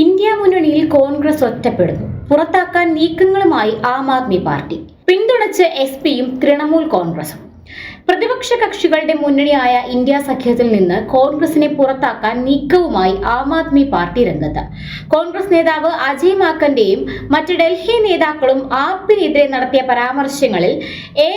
India മുന്നണിയിൽ കോൺഗ്രസ് ഒറ്റപ്പെടുന്നു. പുറത്താക്കാൻ നീക്കങ്ങളുമായി ആം ആദ്മി പാർട്ടി. പിന്തുണച്ച് എസ് പിയും തൃണമൂൽ കോൺഗ്രസും. പ്രതിപക്ഷ കക്ഷികളുടെ മുന്നണിയായ ഇന്ത്യ സഖ്യത്തിൽ നിന്ന് കോൺഗ്രസിനെ പുറത്താക്കാൻ നീക്കവുമായി ആം ആദ്മി പാർട്ടി രംഗത്ത്. കോൺഗ്രസ് നേതാവ് അജയ് മാക്കന്റെയും മറ്റ് ഡൽഹി നേതാക്കളും ആപ്പിനെതിരെ നടത്തിയ പരാമർശങ്ങളിൽ എ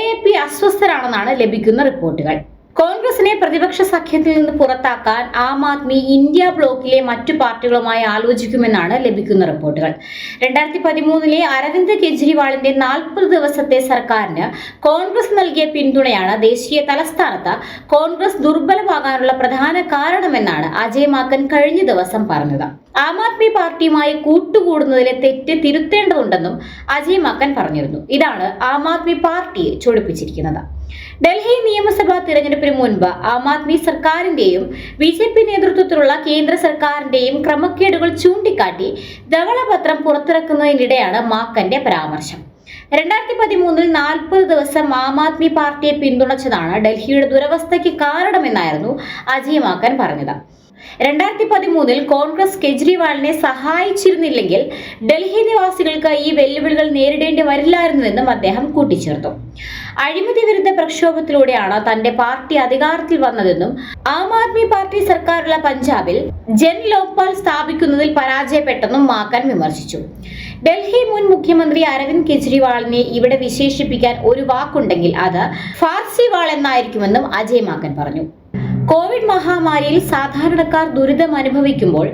അസ്വസ്ഥരാണെന്നാണ് ലഭിക്കുന്ന റിപ്പോർട്ടുകൾ. കോൺഗ്രസിനെ പ്രതിപക്ഷ സഖ്യത്തിൽ നിന്ന് പുറത്താക്കാൻ ആം ആദ്മി ഇന്ത്യ ബ്ലോക്കിലെ മറ്റു പാർട്ടികളുമായി ആലോചിക്കുമെന്നാണ് ലഭിക്കുന്ന റിപ്പോർട്ടുകൾ. രണ്ടായിരത്തി പതിമൂന്നിലെ അരവിന്ദ് കെജ്രിവാളിന്റെ നാൽപ്പത് ദിവസത്തെ സർക്കാരിന് കോൺഗ്രസ് നൽകിയ പിന്തുണയാണ് ദേശീയ തലസ്ഥാനത്ത് കോൺഗ്രസ് ദുർബലമാകാനുള്ള പ്രധാന കാരണമെന്നാണ് അജയ് മാക്കൻ കഴിഞ്ഞ ദിവസം പറഞ്ഞത്. ആം ആദ്മി പാർട്ടിയുമായി കൂട്ടുകൂടുന്നതിലെ തെറ്റ് തിരുത്തേണ്ടതുണ്ടെന്നും അജയ് മാക്കൻ പറഞ്ഞിരുന്നു. ഇതാണ് ആം ആദ്മി പാർട്ടിയെ ചൊടിപ്പിച്ചിരിക്കുന്നത്. ഡൽഹി നിയമസഭാ തിരഞ്ഞെടുപ്പിന് മുൻപ് ആം ആദ്മി സർക്കാരിന്റെയും ബി ജെ പി നേതൃത്വത്തിലുള്ള കേന്ദ്ര സർക്കാരിന്റെയും ക്രമക്കേടുകൾ ചൂണ്ടിക്കാട്ടി ധവളപത്രം പുറത്തിറക്കുന്നതിനിടെയാണ് മാക്കന്റെ പരാമർശം. രണ്ടായിരത്തി പതിമൂന്നിൽ നാൽപ്പത് ദിവസം ആം ആദ്മി പാർട്ടിയെ പിന്തുണച്ചതാണ് ഡൽഹിയുടെ ദുരവസ്ഥയ്ക്ക് കാരണമെന്നായിരുന്നു അജയ് മാക്കൻ പറഞ്ഞത്. രണ്ടായിരത്തി പതിമൂന്നിൽ കോൺഗ്രസ് കെജ്രിവാളിനെ സഹായിച്ചിരുന്നില്ലെങ്കിൽ ഡൽഹി നിവാസികൾക്ക് ഈ വെല്ലുവിളികൾ നേരിടേണ്ടി വരില്ലായിരുന്നുവെന്നും അദ്ദേഹം കൂട്ടിച്ചേർത്തു. അഴിമതി വിരുദ്ധ പ്രക്ഷോഭത്തിലൂടെയാണ് തന്റെ പാർട്ടി അധികാരത്തിൽ വന്നതെന്നും ആം ആദ്മി പാർട്ടി സർക്കാരുള്ള പഞ്ചാബിൽ ജൻ ലോക്പാൽ സ്ഥാപിക്കുന്നതിൽ പരാജയപ്പെട്ടെന്നും മാക്കൻ വിമർശിച്ചു. ഡൽഹി മുൻ മുഖ്യമന്ത്രി അരവിന്ദ് കെജ്രിവാളിനെ ഇവിടെ വിശേഷിപ്പിക്കാൻ ഒരു വാക്കുണ്ടെങ്കിൽ അത് ഫാർസിവാൾ എന്നായിരിക്കുമെന്നും അജയ് മാക്കൻ പറഞ്ഞു. കോവിഡ് മഹാമാരിയിൽ സാധാരണക്കാർ ദുരിതം അനുഭവിക്കുമ്പോൾ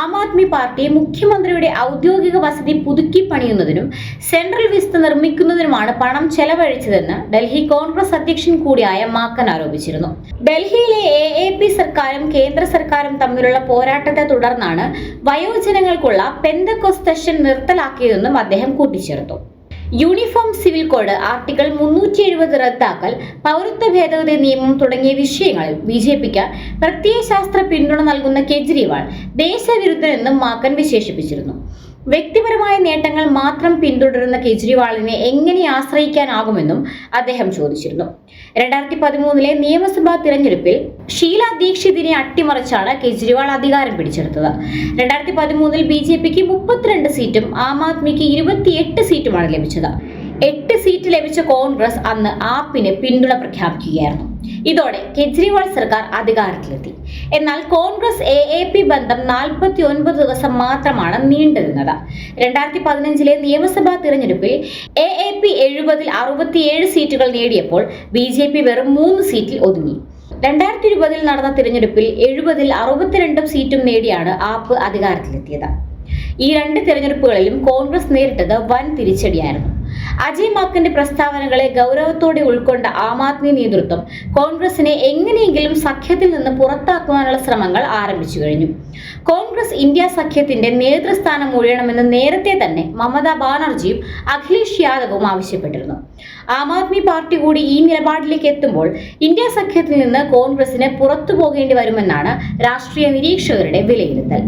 ആം ആദ്മി പാർട്ടി മുഖ്യമന്ത്രിയുടെ ഔദ്യോഗിക വസതി പുതുക്കി പണിയുന്നതിനും സെൻട്രൽ വിസ്ത നിർമ്മിക്കുന്നതിനുമാണ് പണം ചെലവഴിച്ചതെന്ന് ഡൽഹി കോൺഗ്രസ് അധ്യക്ഷൻ കൂടിയായ മാക്കൻ ആരോപിച്ചിരുന്നു. ഡൽഹിയിലെ എ എ പി സർക്കാരും കേന്ദ്ര സർക്കാരും തമ്മിലുള്ള പോരാട്ടത്തെ തുടർന്നാണ് വയോജനങ്ങൾക്കുള്ള പെന്തക്കൊസ്തഷൻ നിർത്തലാക്കിയതെന്നും അദ്ദേഹം കൂട്ടിച്ചേർത്തു. യൂണിഫോം സിവിൽ കോഡ് ആർട്ടിക്കിൾ മുന്നൂറ്റി എഴുപത് റദ്ദാക്കൽ പൗരത്വ ഭേദഗതി നിയമം തുടങ്ങിയ വിഷയങ്ങളിൽ ബി ജെ പിക്ക് പ്രത്യയശാസ്ത്ര പിന്തുണ നൽകുന്ന കെജ്രിവാൾ ദേശവിരുദ്ധനെന്നും മാക്കൻ വിശേഷിപ്പിച്ചിരുന്നു. വ്യക്തിപരമായ നേട്ടങ്ങൾ മാത്രം പിന്തുടരുന്ന കെജ്രിവാളിനെ എങ്ങനെ ആശ്രയിക്കാനാകുമെന്നും അദ്ദേഹം ചോദിച്ചിരുന്നു. രണ്ടായിരത്തി പതിമൂന്നിലെ നിയമസഭാ തിരഞ്ഞെടുപ്പിൽ ഷീല ദീക്ഷിതിനെ അട്ടിമറിച്ചാണ് കെജ്രിവാൾ അധികാരം പിടിച്ചെടുത്തത്. രണ്ടായിരത്തി പതിമൂന്നിൽ ബി ജെ പിക്ക് മുപ്പത്തിരണ്ട് സീറ്റും ആം ആദ്മിക്ക് ഇരുപത്തിയെട്ട് സീറ്റുമാണ് ലഭിച്ചത്. എട്ട് സീറ്റ് ലഭിച്ച കോൺഗ്രസ് അന്ന് ആപ്പിന് പിന്തുണ പ്രഖ്യാപിക്കുകയായിരുന്നു. ഇതോടെ കെജ്രിവാൾ സർക്കാർ അധികാരത്തിലെത്തി. എന്നാൽ കോൺഗ്രസ് എ എ പി ബന്ധം നാൽപ്പത്തി ഒൻപത് ദിവസം മാത്രമാണ് നീണ്ടിരുന്നത് രണ്ടായിരത്തി പതിനഞ്ചിലെ നിയമസഭാ തിരഞ്ഞെടുപ്പിൽ എ എ പി എഴുപതിൽ അറുപത്തിയേഴ് സീറ്റുകൾ നേടിയപ്പോൾ ബി ജെ പി വെറും മൂന്ന് സീറ്റിൽ ഒതുങ്ങി. രണ്ടായിരത്തി ഇരുപതിൽ നടന്ന തിരഞ്ഞെടുപ്പിൽ എഴുപതിൽ അറുപത്തിരണ്ടും സീറ്റും നേടിയാണ് ആപ്പ് അധികാരത്തിലെത്തിയത്. ഈ രണ്ട് തിരഞ്ഞെടുപ്പുകളിലും കോൺഗ്രസ് നേരിട്ടത് വൻ തിരിച്ചടിയായിരുന്നു. അജയ് മാക്കന്റെ പ്രസ്താവനകളെ ഗൗരവത്തോടെ ഉൾക്കൊണ്ട ആം ആദ്മി നേതൃത്വം കോൺഗ്രസിനെ എങ്ങനെയെങ്കിലും സഖ്യത്തിൽ നിന്ന് പുറത്താക്കുവാനുള്ള ശ്രമങ്ങൾ ആരംഭിച്ചു കഴിഞ്ഞു. കോൺഗ്രസ് ഇന്ത്യ സഖ്യത്തിന്റെ നേതൃസ്ഥാനം ഒഴിയണമെന്ന് നേരത്തെ തന്നെ മമതാ ബാനർജിയും അഖിലേഷ് യാദവും ആവശ്യപ്പെട്ടിരുന്നു. ആം ആദ്മി പാർട്ടി കൂടി ഈ നിലപാടിലേക്ക് എത്തുമ്പോൾ ഇന്ത്യ സഖ്യത്തിൽ നിന്ന് കോൺഗ്രസിന് പുറത്തു പോകേണ്ടി വരുമെന്നാണ് രാഷ്ട്രീയ നിരീക്ഷകരുടെ വിലയിരുത്തൽ.